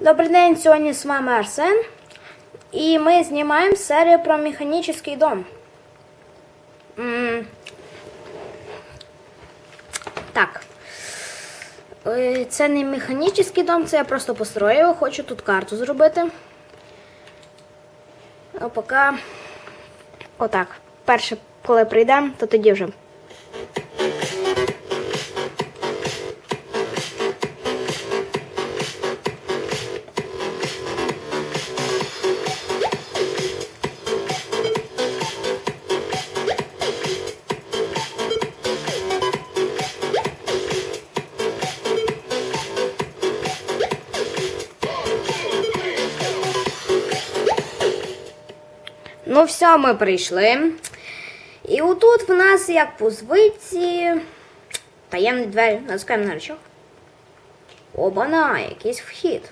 Добрий день, сьогодні з вами Арсен. І ми знімаємо серію про механічний дом. Так. Е, Це не механічний дом, це я просто построю хочу тут карту зробити. А поки отак. Перше, коли прийдемо, то тоді вже. Ну, все, ми прийшли. І отут в нас, як по звичці, таємні двері. Натискаємо на рычаг. Обана, якийсь вхід.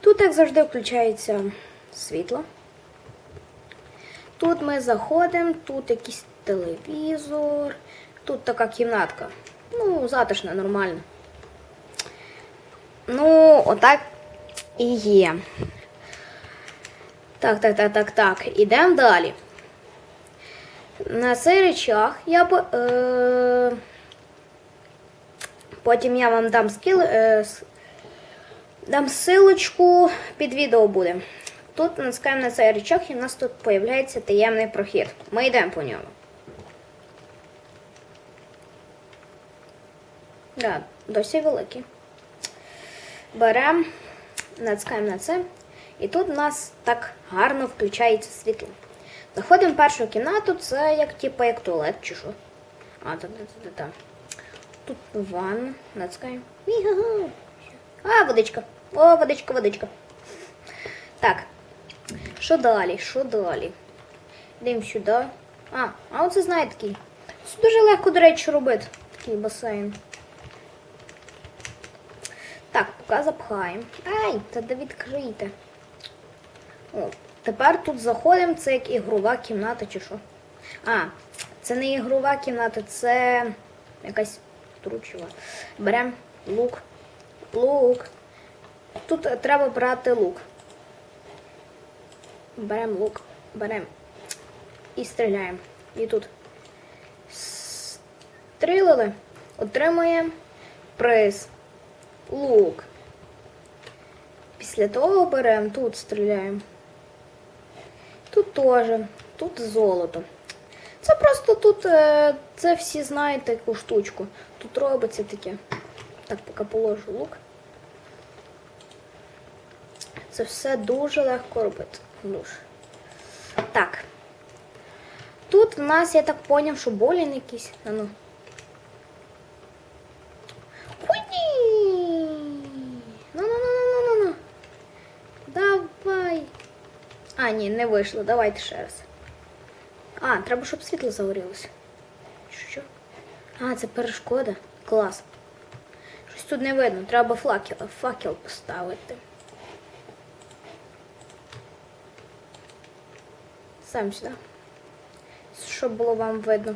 Тут, як завжди, включається світло. Тут ми заходимо, тут якийсь телевізор, тут така кімнатка. Ну, затишна, нормально. Ну, отак і є. Так, так, так, так, так. Ідемо далі. На цей речах я б. Е... Потім я вам дам скіл. Е... Дам силочку під відео буде. Тут натискаємо на цей речах і в нас тут з'являється таємний прохід. Ми йдемо по ньому. Да, досить великий. Беремо, натискаємо на це. І тут у нас так гарно включається світло. Заходимо в першу кімнату, це як типу як туалет чи що. А, та, та, та, та. Тут ванна, натискаємо. А, водичка. О, водичка, водичка. Так. Що далі? Що далі? Йдемо сюди. А, а оце знає такий. Це дуже легко, до речі, робити. Такий басейн. Так, поки запхаємо. Ай, та да відкрийте. Тепер тут заходимо, це як ігрова кімната чи що. А, це не ігрова кімната, це якась тручева. Беремо лук. Лук. Тут треба брати лук. Беремо лук, беремо і стріляємо. І тут стрілили, отримуємо приз. Лук. Після того беремо, тут стріляємо. Тут теж, тут золото. Це просто тут, е, це всі знають таку штучку. Тут робиться таке. Так, поки положу лук. Це все дуже легко робити. Дуже. Так. Тут в нас, я так поняв, що болін якийсь. А ну. Хуйні! Ну, ну, ну, ну, ну, ну. Давай. А, ні, не вийшло. Давайте ще раз. А, треба, щоб світло загорілося. Що? А, це перешкода. Клас. Щось тут не видно. Треба факел, факел поставити. Сам сюди. Щоб було вам видно.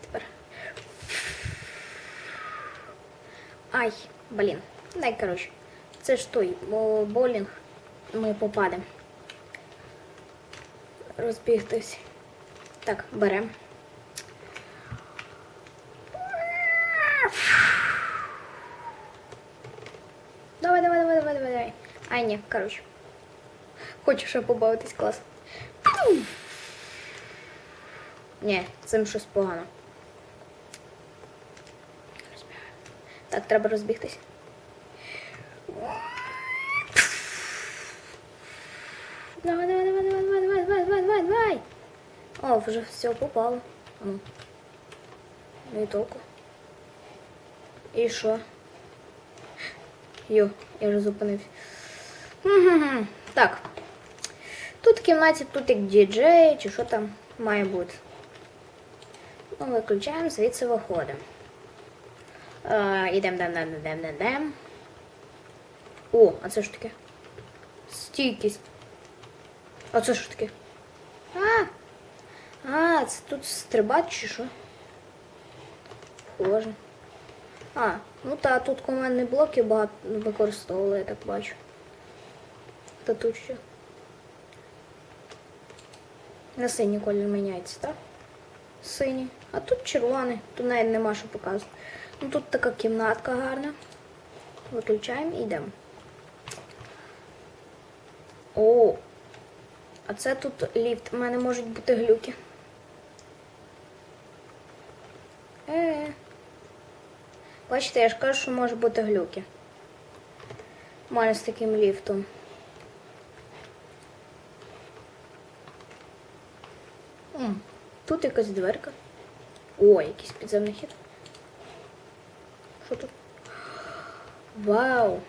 Тепер. Ай, блін. Дай, коротше. Це ж той бо болінг. Ми попадемо. Розбігтись. Так, беремо. Давай, давай, давай, давай, давай, давай. Ай, ні, коротше. Хочу ще побавитись клас. Ні, цим щось погано. Так, треба розбігтись. О, вже все попало. Ну. І толку. І що? Йо, я вже зупинився. Так. Тут в кімнаті тут як діджей, чи що там має бути. Ну, виключаємо, звідси виходимо. Е, Ідемо, дем, дем, дем, дем, дем. О, а це що таке? Стійкість. А це що таке? А! А, це тут стрибати чи що? Схоже. А, Ну та тут командні блоки багато використовували, я так бачу. Та тут що? На синій колір міняється, так? Синій. А тут червоний. Тут навіть нема що показувати. Ну тут така кімнатка гарна. Виключаємо і йдемо. О! А це тут ліфт. У мене можуть бути глюки. Бачите, я ж кажу, що може бути глюки. У мене з таким ліфтом. М, Тут якась дверка. О, якийсь підземний хід. Що тут? Вау!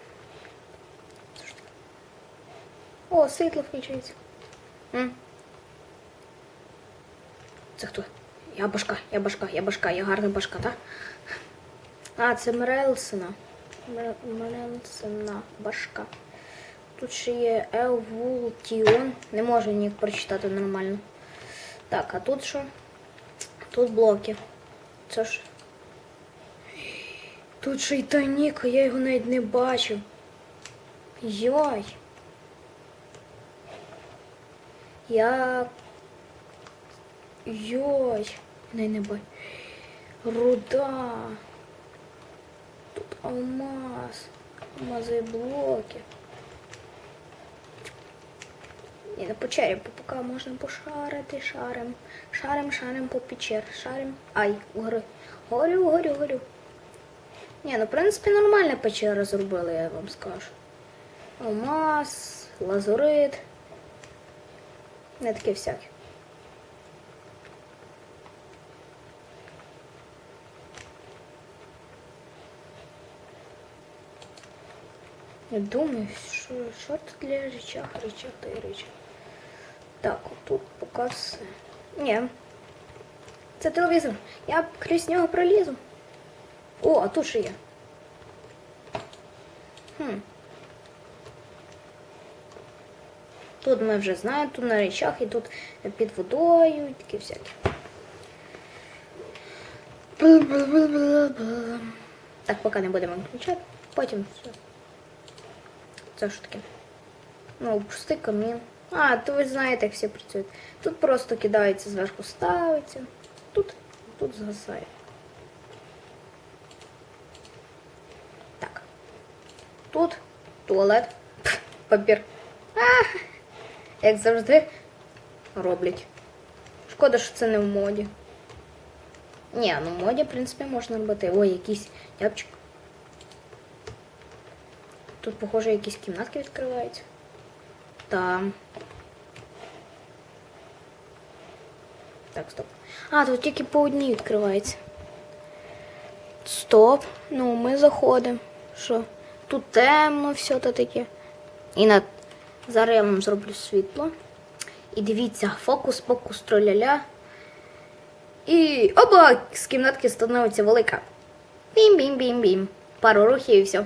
О, світло включається. М. Це хто? Я башка, я башка, я башка, я гарна башка, так? А, це Мрелсена. Мрелсена башка. Тут ще є Еволтіон. Не можу ні прочитати нормально. Так, а тут що? Тут блоки. Це ж. Тут ще й тайник, а я його навіть не бачив. Йой. Я. Йой. Не, не бачу. Руда. Алмаз. Алмази і блоки. Не по черепу, поки можна пошарити, шарим. Шарим, шарим по печер. Шарим. Ай, горю. Горю, горю, горю. Ні, ну в принципі нормальна печера зробили, я вам скажу. Алмаз, лазурит. Не таке всяке. Думаю, що, що тут для речах, речах та й речах. Так, отут поки все. Ні. Це телевізор. Я крізь нього пролізу. О, а тут ще є. Хм. Тут ми вже знаємо, тут на речах і тут під водою, і такі всякі. Так, поки не будемо включати, потім все. Це таке? Ну, пустий камін. А, то ви знаєте, як всі працюють. Тут просто кидається зверху, ставиться. Тут, тут згасає. Так. Тут туалет. Пф, Папір. А, як завжди роблять. Шкода, що це не в моді. Ні, ну в моді, в принципі, можна робити. Ой, якийсь тяпчик. Тут, похоже, якісь кімнатки відкриваються. Там. Так, стоп. А, тут тільки по одній відкривається. Стоп. Ну, ми заходимо. Що? Тут темно, все то таке. І на... зараз я вам зроблю світло. І дивіться, фокус, покус, троляля. І оба! З кімнатки становиться велика. Бім-бім-бім-бім. Пару рухів і все.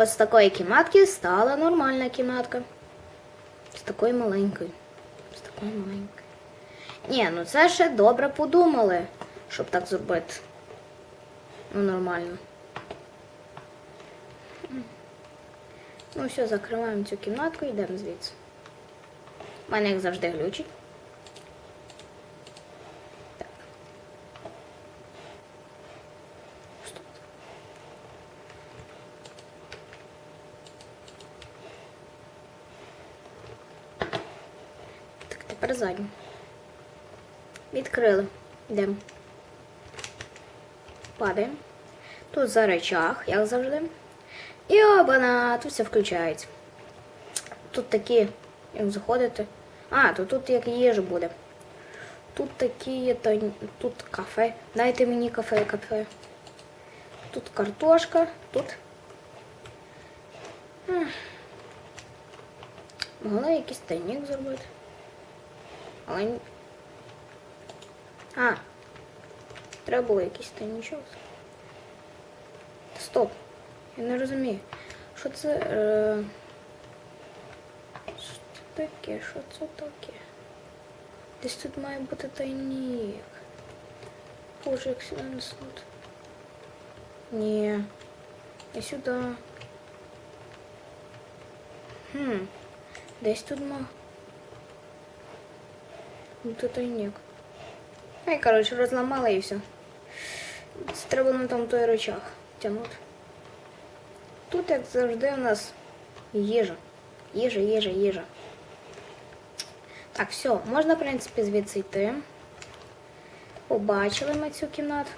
Ось з такої кімнатки стала нормальна кімнатка. З такої маленької. З такої маленької. Ні, ну це ще добре подумали, щоб так зробити. Ну, нормально. Ну, все, закриваємо цю кімнатку і йдемо звідси. У мене як завжди глючить. Задню. Відкрили. Йдемо. Падаємо. Тут за речах, як завжди. І обана, тут все включається. Тут такі, як заходите. А, то тут як їжа буде. Тут такі, то, тут кафе. Дайте мені кафе, кафе. Тут картошка, тут. Могла якийсь тайник зробити. Але. ні. А. Треба було якийсь тайничок. Стоп. Я не розумію. Що це. Е... Що це таке? Що це таке? Десь тут має бути тайник. Боже, як сюди несуть. Ні. Я сюди. Хм. Десь тут ма. Ну тут тайник. Ай, коротше, розламала і все. Треба на там той рычаг тягнути. Тут, як завжди, у нас їжа. Їжа, їжа, їжа. Так, все, можна, в принципі, звідси йти. Побачили ми цю кімнату.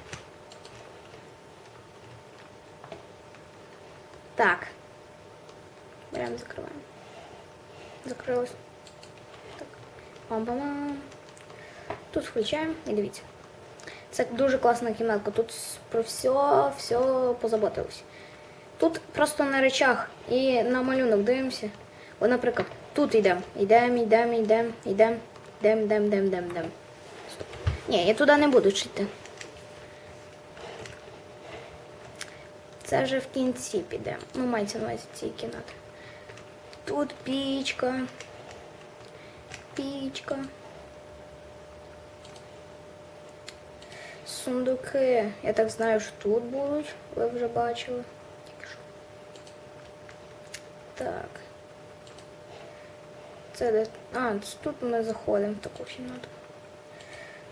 Так. Беремо, закриваємо. Закрилось. Так. Пам-пам-пам. Тут включаємо і дивіться. Це дуже класна кімнатка. Тут про все, все позаботилось. Тут просто на речах і на малюнок дивимося. О, наприклад, тут йдемо. Йдемо, йдемо, йдемо, йдемо, йдемо, йдемо, йдемо, йдемо, йдемо. Ні, я туди не буду чити. Це вже в кінці піде. Ну, мається на увазі цієї кімнати. Тут пічка. Пічка. Сундуки. Я так знаю, що тут будуть. Ви вже бачили. Тільки що. Так. Це де. А, тут ми заходимо в таку кімнату.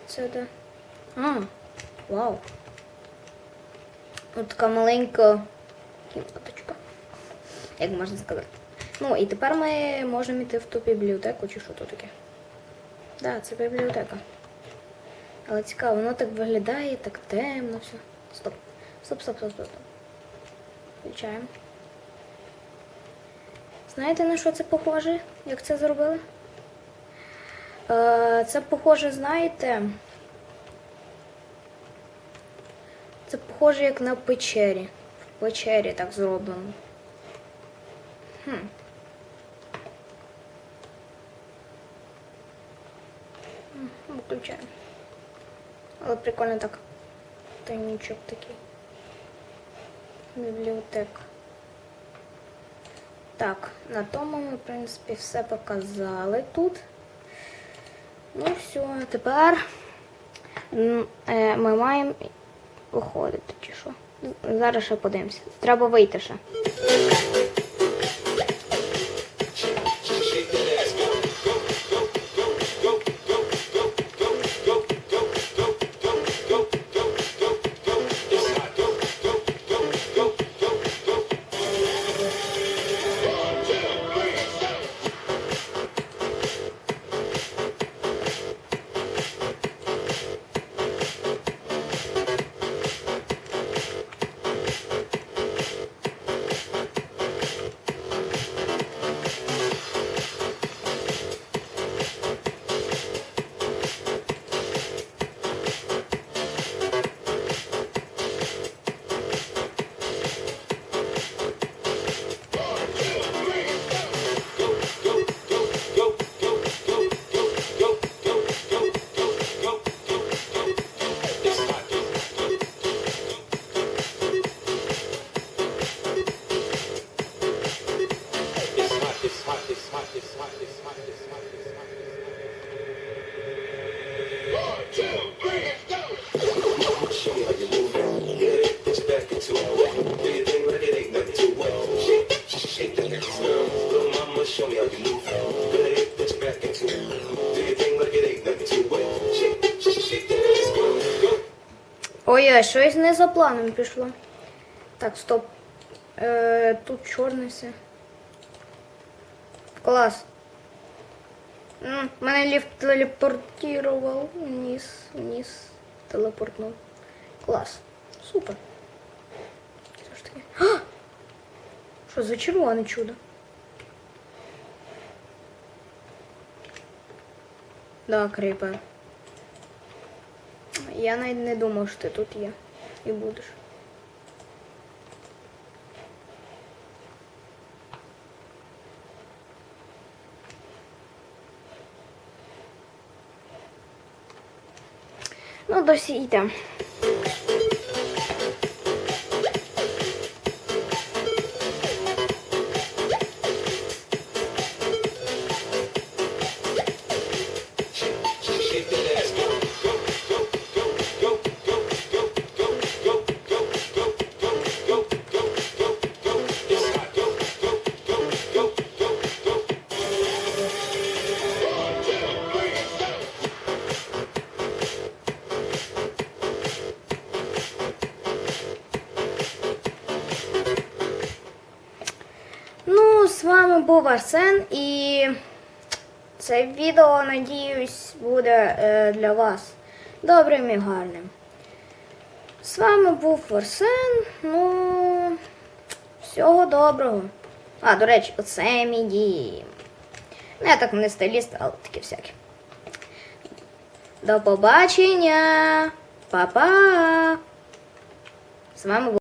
Це де. А, вау. Ось така маленька кімнаточка. Як можна сказати. Ну, і тепер ми можемо йти в ту бібліотеку, чи що тут таке. Так, да, це бібліотека. Але цікаво, воно так виглядає, так темно, все. Стоп. Стоп, стоп, стоп, стоп. Включаємо. Знаєте, на що це похоже? Як це зробили? Е, це похоже, знаєте. Це похоже як на печері. В печері так зроблено. Хм. М, Виключаємо. Але прикольно так. Тайничок такий. Бібліотека. Так, на тому ми, в принципі, все показали тут. Ну все, тепер е, ми маємо виходити чи що. Зараз ще подивимося. Треба вийти ще. Show me how you move it. Go ahead, put your back into. Do your thing, but it ain't nothing to it. That. Go. Ой, щось не за планом пішло. Так, стоп. Е, тут чорне все. Клас. М, Мене ліфт телепортував вниз, вниз. Телепортнув. Клас. Супер. Що ж таке? А! Що за червоне чудо? Да, кріпер. Я навіть не думав, що ти тут є і будеш. Ну, досі йдемо. Вами був Арсен і це відео, надіюсь, буде е, для вас добрим і гарним. З вами був Арсен. Ну, всього доброго. А, до речі, оце мій дім. Ну, я так не стиліст, але таке всяке. До побачення. Па-па. З вами був.